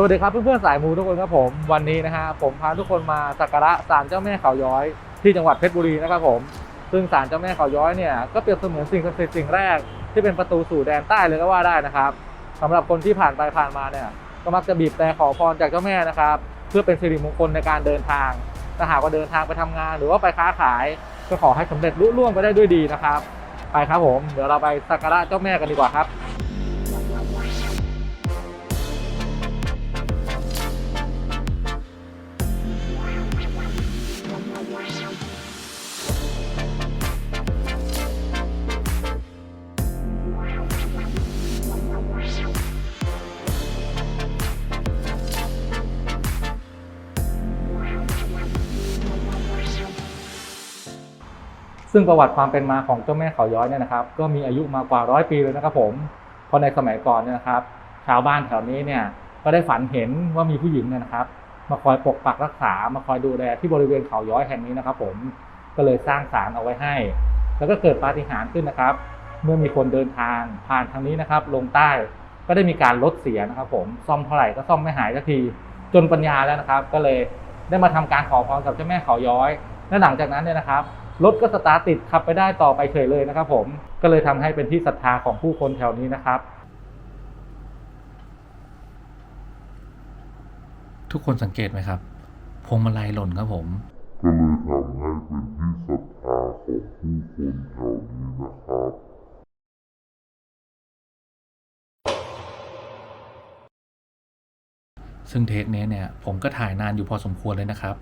สวัสดีครับเพื่อนๆสายมูทุกคนครับผมวันนี้นะฮะผมพาทุกคนมาสักการะศาลเจ้าแม่เขาย้อยที่จังหวัดเพชรบุรีนะครับผมซึ่งศาลเจ้าแม่เขาย้อยเนี่ยก็เปรียบเสมือนสิ่งศักดิ์สิทธิ์สิ่งแรกที่เป็นประตูสู่แดนใต้เลยก็ว่าได้นะครับสำหรับคนที่ผ่านไปผ่านมาเนี่ยก็มักจะบีบแต่ขอพรจากเจ้าแม่นะครับเพื่อเป็นสิริมงคลในการเดินทางถ้าหากว่าเดินทางไปทำงาน หรือว่าไปค้าขายก็ขอให้สำเร็จรุ่ล่วงไปได้ด้วยดีนะครับ ไปครับผมเดี๋ยวเราไปสักการะเจ้าแม่กันดีกว่าครับ ซึ่งประวัติความเป็นมาของเจ้าแม่เขาย้อยเนี่ยนะครับ ก็มีอายุมากว่าร้อยปีเลยนะครับผมเพราะในสมัยก่อนเนี่ยนะครับ ชาวบ้านแถวนี้เนี่ยก็ได้ฝันเห็นว่ามีผู้หญิงเนี่ยนะครับ มาคอยปกปักรักษา มาคอยดูแลที่บริเวณเขาย้อยแห่งนี้นะครับ ผมก็เลยสร้างศาลเอาไว้ให้ แล้วก็เกิดปาฏิหาริย์ขึ้นนะครับ เมื่อมีคนเดินทางผ่านทางนี้นะครับ ลงใต้ก็ได้มีการลดเสียนะครับ ผมซ่อมเท่าไหร่ก็ซ่อมไม่หายสักทีจนปัญญาแล้วนะครับ ก็เลยได้มาทำการขอพรกับเจ้าแม่เขาย้อย และหลังจากนั้นเนี่ยนะครับ รถก็สตาร์ทติดขับไปได้ต่อไปเฉยเลยนะครับผมก็เลยทำให้เป็นที่ศรัทธาของผู้คนแถวนี้นะครับ ทุกคนสังเกตไหมครับพวงมาลัยหล่นครับผมก็เลยทำให้เป็นที่ศรัทธาของผู้คนแถวนี้นะครับซึ่งเทคนี้เนี่ยผมก็ถ่ายนานอยู่พอสมควรเลยนะครับ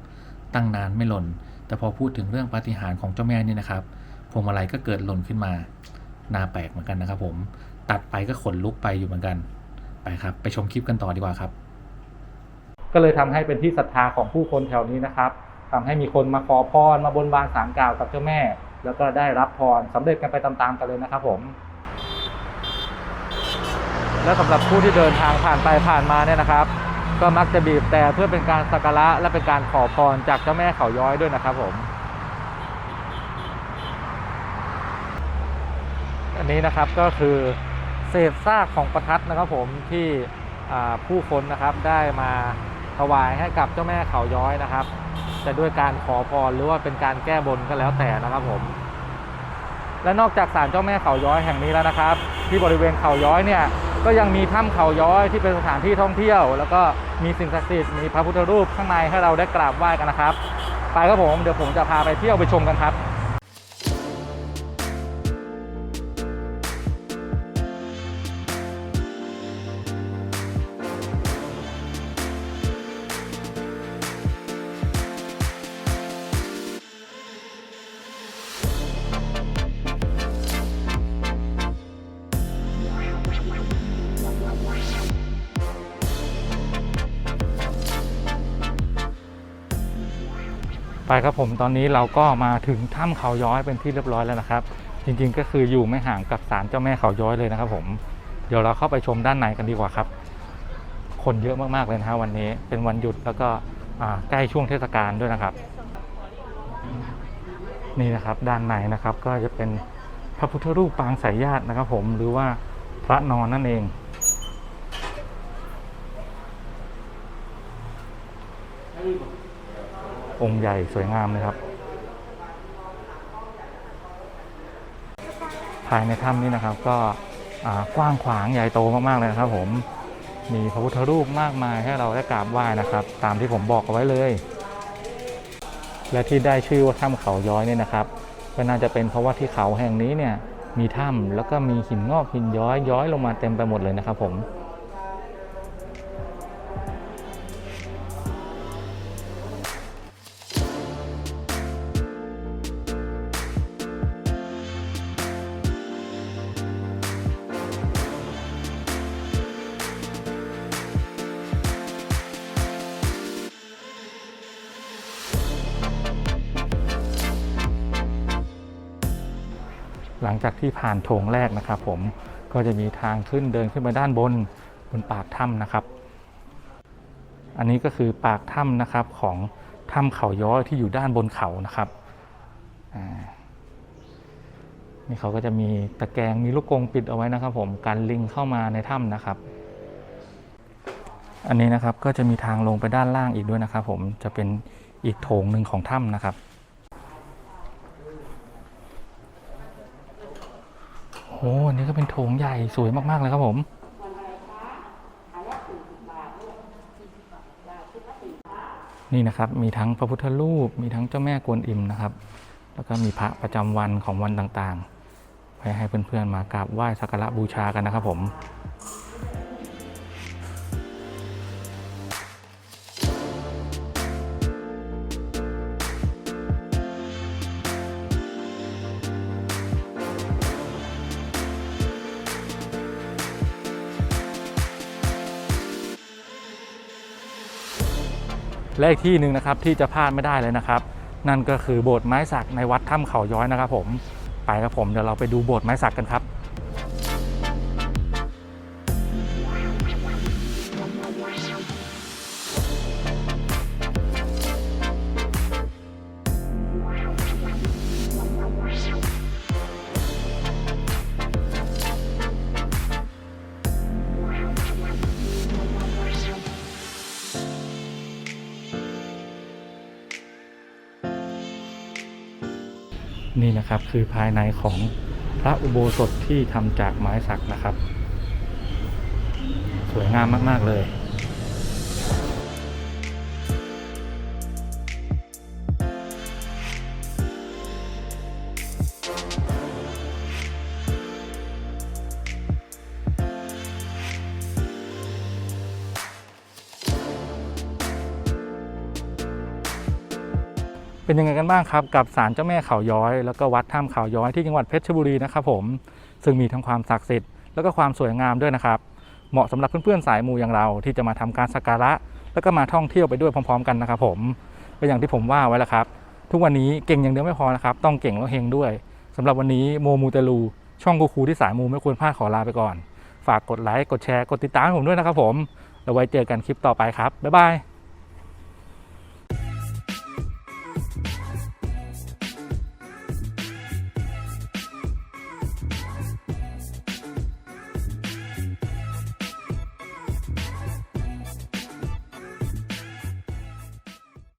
ตั้งนานไม่หล่น แต่พอพูดถึงเรื่องปาฏิหาริย์ของเจ้าแม่นี่นะครับพวงมาลัยก็เกิดหล่นขึ้นมาน่าแปลกเหมือนกันนะครับ ผมตัดไปก็ขนลุกไปอยู่เหมือนกันไปครับ ไปชมคลิปกันต่อดีกว่าครับ ก็เลยทำให้เป็นที่ศรัทธาของผู้คนแถวนี้นะครับทำให้มีคนมาขอพรมาบนบานสารกล่าวกับเจ้าแม่ แล้วก็ได้รับพรสำเร็จกันไปตามๆกันเลยนะครับ ผมและสำหรับผู้ที่เดินทางผ่านไปผ่านมาเนี่ยนะครับ ก็มักจะบีบแต่เพื่อเป็นการสักการะและเป็นการขอพรจากเจ้าแม่เขาย้อยด้วยนะครับผมอันนี้นะครับก็คือเศษซากของประทัดนะครับผมที่ผู้คนนะครับได้มาถวายให้กับเจ้าแม่เขาย้อยนะครับ จะด้วยการขอพรหรือว่าเป็นการแก้บนก็แล้วแต่นะครับผม และนอกจากศาลเจ้าแม่เขาย้อยแห่งนี้แล้วนะครับ ที่บริเวณเขาย้อยเนี่ย ก็ยังมีถ้ำเขาย้อยที่เป็นสถานที่ท่องเที่ยว แล้วก็มีสิ่งศักดิ์สิทธิ์มีพระพุทธรูปข้างในให้เราได้กราบไหว้กันนะครับ ไปครับผมเดี๋ยวผมจะพาไปเที่ยวไปชมกันครับ ไปครับผมตอนนี้เราก็มาถึงถ้ำเขาย้อยเป็นที่เรียบร้อยแล้วนะครับ จริงๆก็คืออยู่ไม่ห่างกับศาลเจ้าแม่เขาย้อยเลยนะครับ ผมเดี๋ยวเราเข้าไปชมด้านในกันดีกว่าครับ คนเยอะมากๆเลยนะฮะวันนี้เป็นวันหยุดแล้วก็ใกล้ช่วงเทศกาลด้วยนะครับ นี่นะครับด้านในนะครับก็จะเป็นพระพุทธรูปปางสายญาตินะครับ ผมหรือว่าพระนอนนั่นเองอ องค์ใหญ่สวยงามเลยครับ ภายในถ้ำนี้นะครับก็กว้างขวางใหญ่โตมากๆเลยนะครับ ผมมีพระพุทธรูปมากมายให้เราได้กราบไหว้นะครับ ตามที่ผมบอกเอาไว้เลย และที่ได้ชื่อว่าถ้ำเขาย้อยเนี่ยนะครับก็น่าจะเป็นเพราะว่าที่เขาแห่งนี้เนี่ยมีถ้ำแล้วก็มีหินงอกหินย้อยย้อยลงมาเต็มไปหมดเลยนะครับผม หลังจากที่ผ่านโถงแรกนะครับ ผมก็จะมีทางขึ้นเดินขึ้นไปด้านบนบนปากถ้ำนะครับ อันนี้ก็คือปากถ้ำนะครับของถ้ำเขาย้อยที่อยู่ด้านบนเขานะครับนี่เขาก็จะมีตะแกรงมีลูกกรงปิดเอาไว้นะครับ ผมการลิงเข้ามาในถ้ำนะครับ อันนี้นะครับก็จะมีทางลงไปด้านล่างอีกด้วยนะครับ ผมจะเป็นอีกโถงหนึ่งของถ้ำนะครับ โอ้อันนี้ก็เป็นโถงใหญ่สวยมาก ๆ เลยครับผม นี่นะครับ มีทั้งพระพุทธรูป มีทั้งเจ้าแม่กวนอิมนะครับ แล้วก็มีพระประจำวันของวันต่างๆ ไปให้เพื่อนๆมากราบไหว้สักการะบูชากันนะครับผม และอีกที่หนึ่งนะครับที่จะพลาดไม่ได้เลยนะครับ นั่นก็คือโบสถ์ไม้สักในวัดถ้ำเขาย้อยนะครับ ผมไปครับผมเดี๋ยวเราไปดูโบสถ์ไม้สักกันครับ นี่นะครับคือภายในของพระอุโบสถที่ทำจากไม้สักนะครับ สวยงามมาก ๆ เลย เป็นยังไงกันบ้างครับกับศาลเจ้าแม่เขาย้อย แล้วก็วัดถ้ำเขาย้อยที่จังหวัดเพชรบุรีนะครับผมซึ่งมีทั้งความศักดิ์สิทธิ์แล้วก็ความสวยงามด้วยนะครับ เหมาะสำหรับเพื่อนๆสายมูอย่างเราที่จะมาทำการสักการะ แล้วก็มาท่องเที่ยวไปด้วยพร้อม ๆ กันนะครับผมก็อย่างที่ผมว่าไว้แล้วครับ ทุกวันนี้เก่งอย่างเดียวไม่พอนะครับ ต้องเก่งแล้วเฮงด้วยสำหรับวันนี้โมมูเตลูช่องกูคูที่สายมูไม่ควรพลาดขอลาไปก่อน ฝากกดไลค์กดแชร์กดติดตามผมด้วยนะครับผมแล้วไว้เจอกันคลิปต่อไปครับบ๊ายบาย